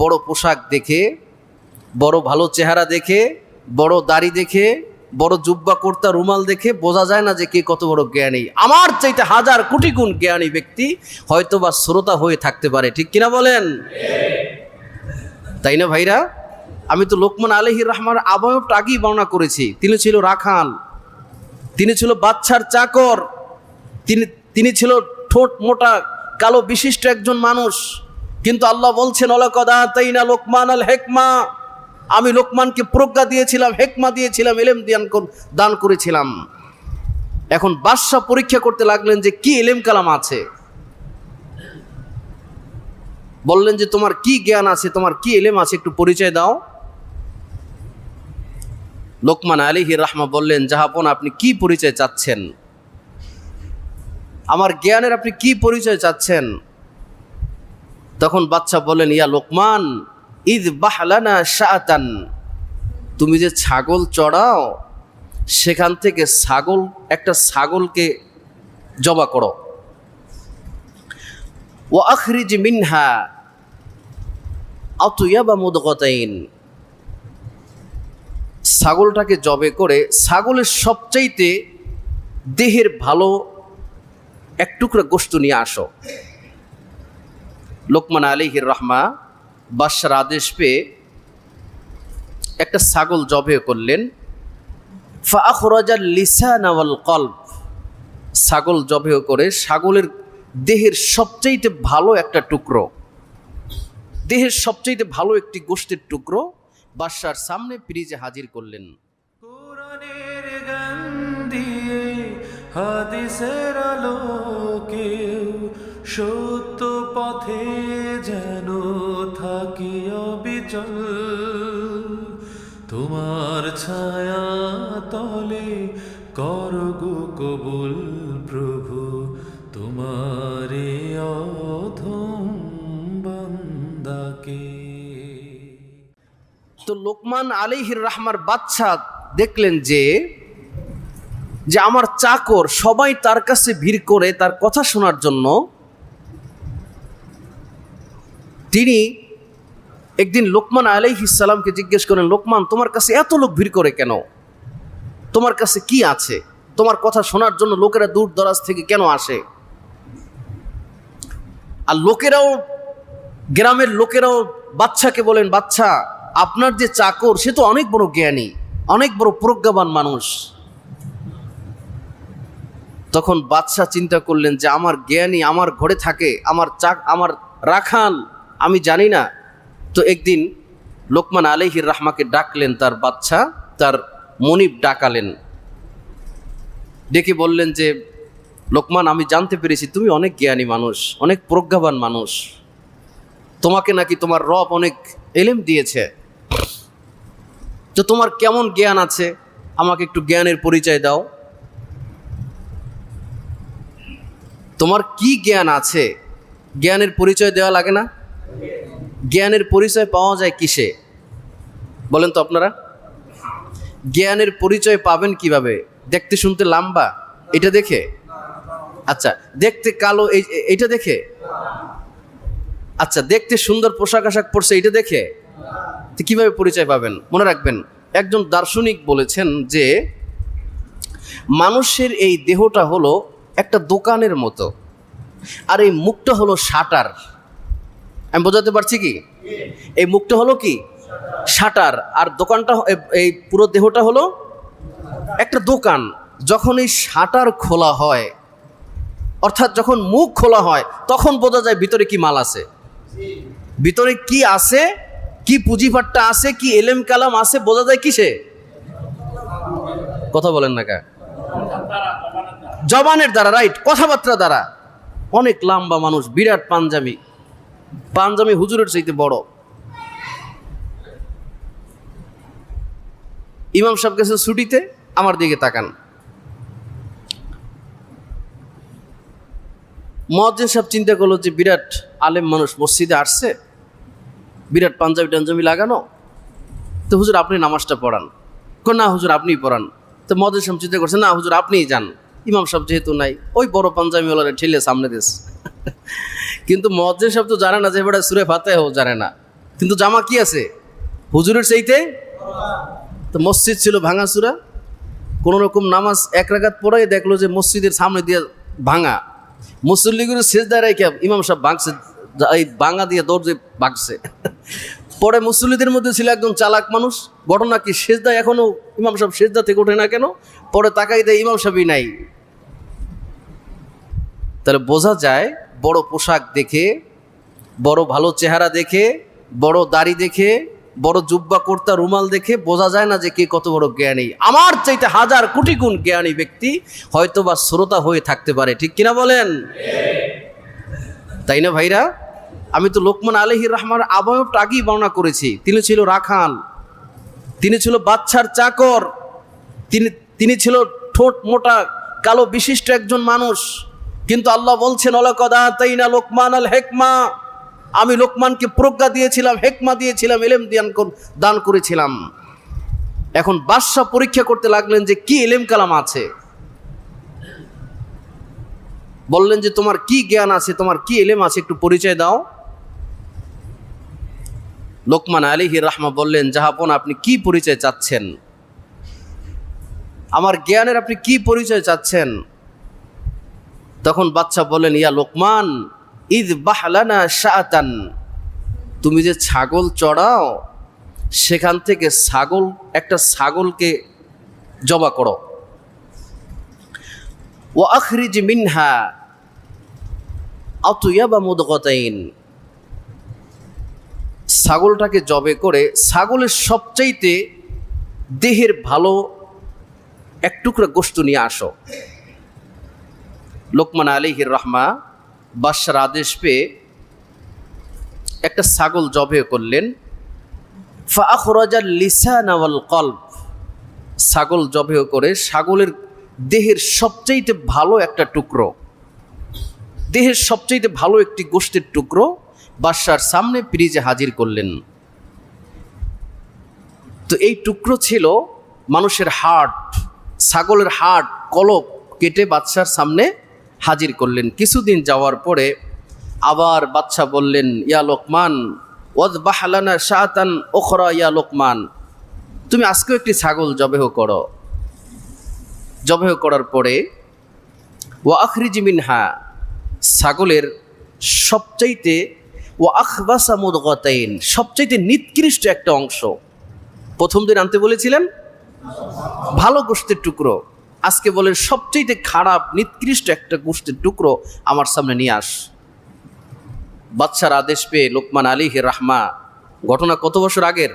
বড় পোশাক দেখে, বড় ভালো চেহারা দেখে, বড় দাড়ি দেখে, বড় জুব্বা কর্তা রুমাল দেখে বোঝা যায় না যে কে কত বড় জ্ঞানী। আমার চাইতে হাজার কোটি গুণ জ্ঞানী ব্যক্তি হয়তো বা শ্রোতা হয়ে থাকতে পারে। ঠিক কিনা বলেন? তাই না ভাইরা? আমি তো লোকমান আলহির রহমান আবয়বটা আগেই বর্ণনা করেছি। তিনি ছিল রাখাল, তিনি ছিল বাচ্চার চাকর, তিনি তিনি ছিল ঠোঁট মোটা, কালো বিশিষ্ট একজন মানুষ। কিন্তু আল্লাহ বলছেন অলকদা তাইনা লোকমান আল হেকমা। আমি লোকমানকে প্রজ্ঞা দিয়েছিলাম, হেকমা দিয়েছিলাম, এলেম দান দান করেছিলাম। এখন বাদশাহ পরীক্ষা করতে লাগলেন যে কি এলেম কালাম আছে। বললেন যে, তোমার কি জ্ঞান আছে, তোমার কি এলেম আছে, একটু পরিচয় দাও। লোকমান আলিহি রাহমা বললেন জাহাপন আপনি কি পরিচয় চাচ্ছেন? আমার জ্ঞানের আপনি কি পরিচয় চাচ্ছেন? তখন বাচ্চা বলেন, ইয়া লোকমান ঈদ বাহলানা শাতান তুমি যে ছাগল চড়াও, সেখান থেকে ছাগল, একটা ছাগলকে জবা করো। ও আখরিজ মিনহা, আতুয়াবা মুদগতাইন। ছাগলটাকে জবে করে, ছাগলের সবচাইতে দেহের ভালো এক টুকরা গোস্ত নিয়ে আসো। লোকমান আলিহির রহমা বাদশার আদেশ পেয়ে একটা ছাগল জবে করলেন। ফাখরাজাল লিসান ওয়াল কল্প ছাগল জবে করে ছাগলের দেহের সবচাইতে ভালো একটা টুকরো, দেহের সবচাইতে ভালো একটি গোষ্ঠীর টুকরো বাদশার সামনে ফ্রিজে হাজির করলেন। হাদিসের আলোকে সত্য পথে যেন থাকি অবিচল। তোমার ছায়া তলে করগো কবুল প্রভু, তোমারে অধম বান্দাকে। তো লোকমান আলিহির রাহমার বাচ্চা দেখলেন যে যে আমার চাকর সবাই তার কাছে ভিড় করে তার কথা শোনার জন্য তিনি একদিন লোকমান আলাইহিসাল্লামকে জিজ্ঞেস করেন লোকমান, তোমার কাছে এত লোক ভিড় করে কেন? তোমার কাছে কি আছে? তোমার কথা শোনার জন্য লোকেরা দূর দরাজ থেকে কেন আসে? আর লোকেরাও, গ্রামের লোকেরাও বাচ্চাকে বলেন বাচ্চা আপনার যে চাকর, সে তো অনেক বড় জ্ঞানী, অনেক বড় প্রজ্ঞাবান মানুষ। তখন বাদশাহ চিন্তা করলেন যে, আমার জ্ঞানী আমার ঘরে থাকে, আমার চাক আমার রাখাল আমি জানি না। তো একদিন লোকমান আলহির রাহমাকে ডাকলেন তার বাচ্চা, তার মনিব ডাকালেন। ডেকে বললেন যে, লোকমান, আমি জানতে পেরেছি, তুমি অনেক জ্ঞানী মানুষ, অনেক প্রজ্ঞাবান মানুষ। তোমাকে নাকি তোমার রব অনেক এলেম দিয়েছে। তো তোমার কেমন জ্ঞান আছে? আমাকে একটু জ্ঞানের পরিচয় দাও। তোমার কি জ্ঞান আছে? জ্ঞানের পরিচয় দেওয়া লাগে না? জ্ঞানের পরিচয় পাওয়া যায় কিসে? বলেন তো আপনারা। জ্ঞানের পরিচয় পাবেন কীভাবে? দেখতে শুনতে লম্বা, এটা দেখে? আচ্ছা দেখতে কালো, এই, এইটা দেখে? আচ্ছা দেখতে সুন্দর পোশাক আশাক পরছে এটা দেখে? তো কীভাবে পরিচয় পাবেন? মনে রাখবেন, একজন দার্শনিক বলেছেন যে, মানুষের এই দেহটা হলো একটা দোকানের মতো, আর এই মুখটা হলো শাটার আমি বোঝাতে পারছি কি? এই মুখটা হলো কি? শাটার। আর দোকানটা এই পুরো দেহটা হলো একটা দোকান। যখন এই শাটার খোলা হয়, অর্থাৎ যখন মুখ খোলা হয়, তখন বোঝা যায় ভিতরে কি মাল আছে। ভিতরে কি আছে, কি পুঁজিপাট্টা আছে, কি এলেম কালাম আছে, বোঝা যায় কিসে? কথা বলেন না কা? জবানের দ্বারা, রাইট? কথাবার্তা দ্বারা। অনেক লম্বা মানুষ, বিরাট পাঞ্জাবি। পাঞ্জাবি হুজুরের চাইতে বড়। ইমাম সাহেব গেছে ছুটিতে, আমার দিকে তাকান। মহাজিন সাহেব চিন্তা করল যে বিরাট আলেম মানুষ মসজিদে আসছে, বিরাট পাঞ্জাবি টাঞ্জাবি লাগানো, তো হুজুর আপনি নামাজটা পড়ান। কো না হুজুর আপনিই পড়ান। তো মহাজিন সাহেব চিন্তা করছে, না হুজুর আপনিই যান। ইমাম সাহেব যেহেতু নাই, ওই বড় পাঞ্জাবি পাঞ্জাবিওয়ালারে ঠেলে সামনে দিস কিন্তু মহাজিন সাহেব তো জানে না যে এবারে সুরে ফাতেও জানে না। কিন্তু জামা কি আছে? হুজুরের চাইতে তো মসজিদ ছিল ভাঙাচুরা কোনো রকম নামাজ এক রাগাত পড়াই দেখল যে মসজিদের সামনে দিয়ে ভাঙা। মুসল্লিগুলো শেষদায় রেখে ইমাম সাহেব ভাঙছে এই ভাঙা দিয়ে দৌড় ভাঙছে পরে মুসল্লিদের মধ্যে ছিল একজন চালাক মানুষ। ঘটনা কি শেষদা এখনও ইমাম সাহেব শেষদা থেকে ওঠে না কেন? পরে তাকাই দেয় ইমাম সাহেবই নাই। তাহলে বোঝা যায় বড় পোশাক দেখে, বড় ভালো চেহারা দেখে, বড় দাড়ি দেখে, বড় জুব্বা কর্তা রুমাল দেখে বোঝা যায় না যে কে কত বড় জ্ঞানী। আমার চাইতে হাজার কোটি গুণ জ্ঞানী ব্যক্তি হয়তো বা শ্রোতা হয়ে থাকতে পারে। ঠিক কিনা বলেন? তাই না ভাইরা? আমি তো লোকমান আলহির রহমান আবয়বটা আগেই বর্ণনা করেছি। তিনি ছিল রাখাল, তিনি ছিল বাচ্চার চাকর, তিনি তিনি ছিল ঠোঁট মোটা, কালো বিশিষ্ট একজন মানুষ। কিন্তু আল্লাহ বলছেন অলকদা তাই না লোকমান আল হেকমা। আমি লোকমানকে প্রজ্ঞা দিয়েছিলাম, হেকমা দিয়েছিলাম এলেম কর- দান করেছিলাম। এখন বাদশাহ পরীক্ষা করতে লাগলেন যে কি এলেম কালাম আছে। বললেন যে, তোমার কি জ্ঞান আছে, তোমার কি এলেম আছে, একটু পরিচয় দাও। লোকমান আলিহি রাহমা বললেন জাহাপন আপনি কি পরিচয় চাচ্ছেন? আমার জ্ঞানের আপনি কি পরিচয় চাচ্ছেন? তখন বাচ্চা বলেন ইয়া লোকমান ঈদ বাহলানা শাতান তুমি যে ছাগল চড়াও, সেখান থেকে ছাগল, একটা ছাগলকে জবা করো। ও আখরিজ মিনহা আতুয়া বা মুদগতাইন। ছাগলটাকে জবে করে ছাগলের সবচাইতে দেহের ভালো এক টুকরা গোস্ত নিয়ে আসো। লোকমান আলিহির রহমা বাদশার আদেশ পেয়ে একটা ছাগল জবে করলেন। ফাখরাজাল লিসান ওয়াল কল্ব। ছাগল জবে করে ছাগলের দেহের সবচাইতে ভালো একটা টুকরো। দেহের সবচাইতে ভালো একটি গোষ্ঠীর টুকরো বাদশার সামনে ফ্রিজে হাজির করলেন। তো এই টুকরো ছিল মানুষের হাট ছাগলের হাট কলপ কেটে বাদশার সামনে হাজির করলেন। কিছুদিন যাওয়ার পরে আবার বাদশা বললেন, ইয়া লোকমান ওয়াদ বাহালানা শাহতান ওখরা ইয়া লোকমান, তুমি আজকেও একটি ছাগল জবেহ করো। জবেহ করার পরে ও আখরিজ মিনহা, ছাগলের সবচাইতে ও আখবাসা মুদগতাইন, সবচাইতে নিকৃষ্ট একটা অংশ। প্রথম দিন আনতে বলেছিলেন, ভালো গোষ্ঠের টুকরো। আজকে বলেন সবচাইতে খারাপ, নিকৃষ্ট একটা গোষ্ঠীর টুকরো আমার সামনে নিয়ে আস। বাচ্চার আদেশ পেয়ে লোকমান আলী রাহমা, ঘটনা কত বছর আগের?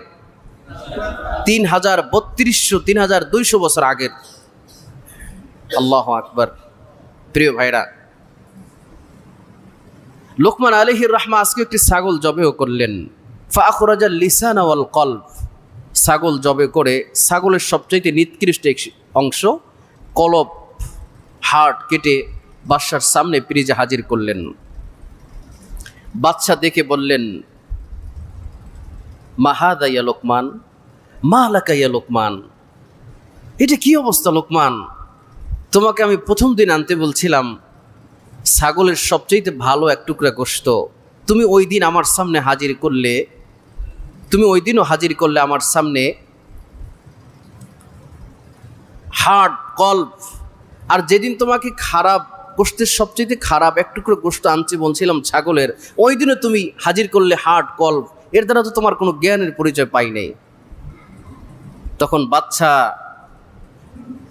তিন হাজার বত্রিশশো তিন হাজার দুইশো বছর আগের। আল্লাহ আকবর। প্রিয় ভাইরা, লোকমান আলহির রহমা আজকে একটি ছাগল জবেও করলেন। ফাখরাজা লিসান কল্ব। ছাগল জবে করে, ছাগলের সবচাইতে নিকৃষ্ট অংশ কলব হার্ট কেটে বাদশার সামনে ফ্রিজে হাজির করলেন। বাদশা দেখে বললেন মাহাদা ইয়া লোকমান? মাহলাকা ইয়া লোকমান? এটা কি অবস্থা লোকমান? তোমাকে আমি প্রথম দিন আনতে বলছিলাম, ছাগলের সবচেয়ে ভালো এক টুকরা গোস্ত তুমি ওই দিন আমার সামনে হাজির করলে, তুমি ওই দিনও হাজির করলে আমার সামনে হার্ট কল্প আর যেদিন তোমাকে খারাপ, গোষ্ঠের সবচেয়ে খারাপ এক টুকরো গোষ্ঠ আনছি বলছিলাম ছাগলের, ওই দিনও তুমি হাজির করলে হার্ট কল্প এর দ্বারা তো তোমার কোনো জ্ঞানের পরিচয় পাই নাই। তখন বাচ্চা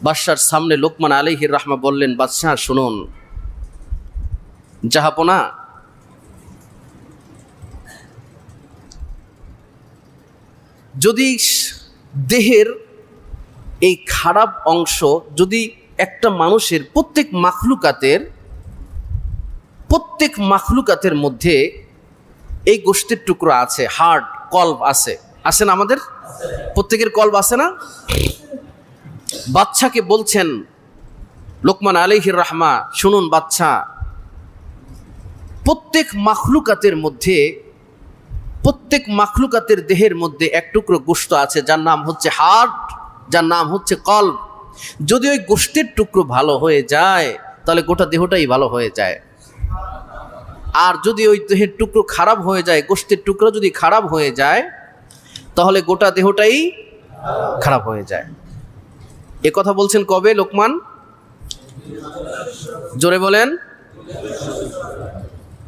বাদশার সামনে লোকমান আলিহির রাহমা বললেন বাদশাহ শুনুন। জাহাপনা যদি দেহের এই খারাপ অংশ যদি একটা মানুষের প্রত্যেক মাখলুকাতের প্রত্যেক মাখলুকাতের মধ্যে এই গোষ্ঠীর টুকরো আছে হার্ট কল্ব আছে। না আমাদের? প্রত্যেকের কল্ব আছে না? বাচ্চাকে বলছেন, লোকমান আলিহির রহমা, শুনুন বাচ্চা প্রত্যেক মাখলুকাতের মধ্যে, প্রত্যেক মাখলুকাতের দেহের মধ্যে এক টুকরো গোস্ত আছে, যার নাম হচ্ছে হার্ট যার নাম হচ্ছে কল্ব। যদি ওই গোষ্ঠের টুকরো ভালো হয়ে যায়, তাহলে গোটা দেহটাই ভালো হয়ে যায়। আর যদি ওই দেহের টুকরো খারাপ হয়ে যায়, গোষ্ঠের টুকরো যদি খারাপ হয়ে যায়, তাহলে গোটা দেহটাই খারাপ হয়ে যায়। এ কথা বলছেন কবে, লোকমান? জোরে বলেন।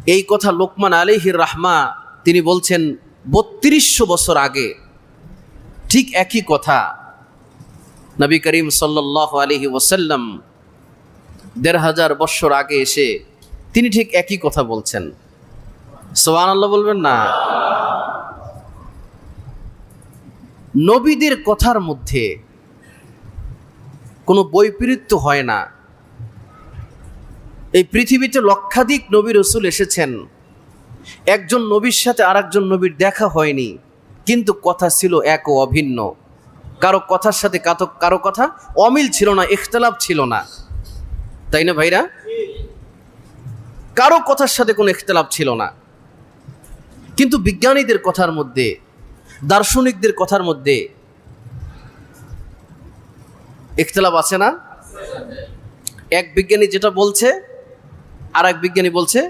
এই কথা লোকমান আলিহির রাহমা, তিনি বলছেন, বত্রিশশো বছর আগে। ঠিক একই কথা। নবী করিম সাল্লাহ আলহি ওসাল্লাম দেড় হাজার বৎসর আগে এসে তিনি ঠিক একই কথা বলছেন। সোহান আল্লাহ বলবেন না। নবীদের কথার মধ্যে কোনো বৈপরীত্য হয় না। এই পৃথিবীতে লক্ষাধিক নবী রসুল এসেছেন। একজন নবীর সাথে আর নবীর দেখা হয়নি, কিন্তু কথা ছিল এক ও অভিন্ন। কারও কথার সাথে কাতো, কারও কথা অমিল ছিল না, ইখতলাফ ছিল না। তাই না ভাইরা? কারও কথার সাথে কোনো ইখতলাফ ছিল না। কিন্তু বিজ্ঞানীদের কথার মধ্যে, দার্শনিকদের কথার মধ্যে ইখতলাফ আছে না? এক বিজ্ঞানী যেটা বলছে আর এক বিজ্ঞানী বলছে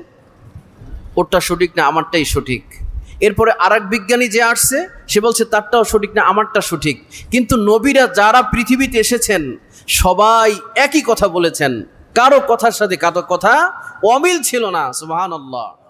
ওরটা সঠিক না, আমারটাই সঠিক। এরপরে আর বিজ্ঞানী যে আসছে, সে বলছে, তারটাও সঠিক না, আমারটা সঠিক। কিন্তু নবীরা যারা পৃথিবীতে এসেছেন, সবাই একই কথা বলেছেন। কারও কথার সাথে কারও কথা অমিল ছিল না সুবাহান আল্লাহ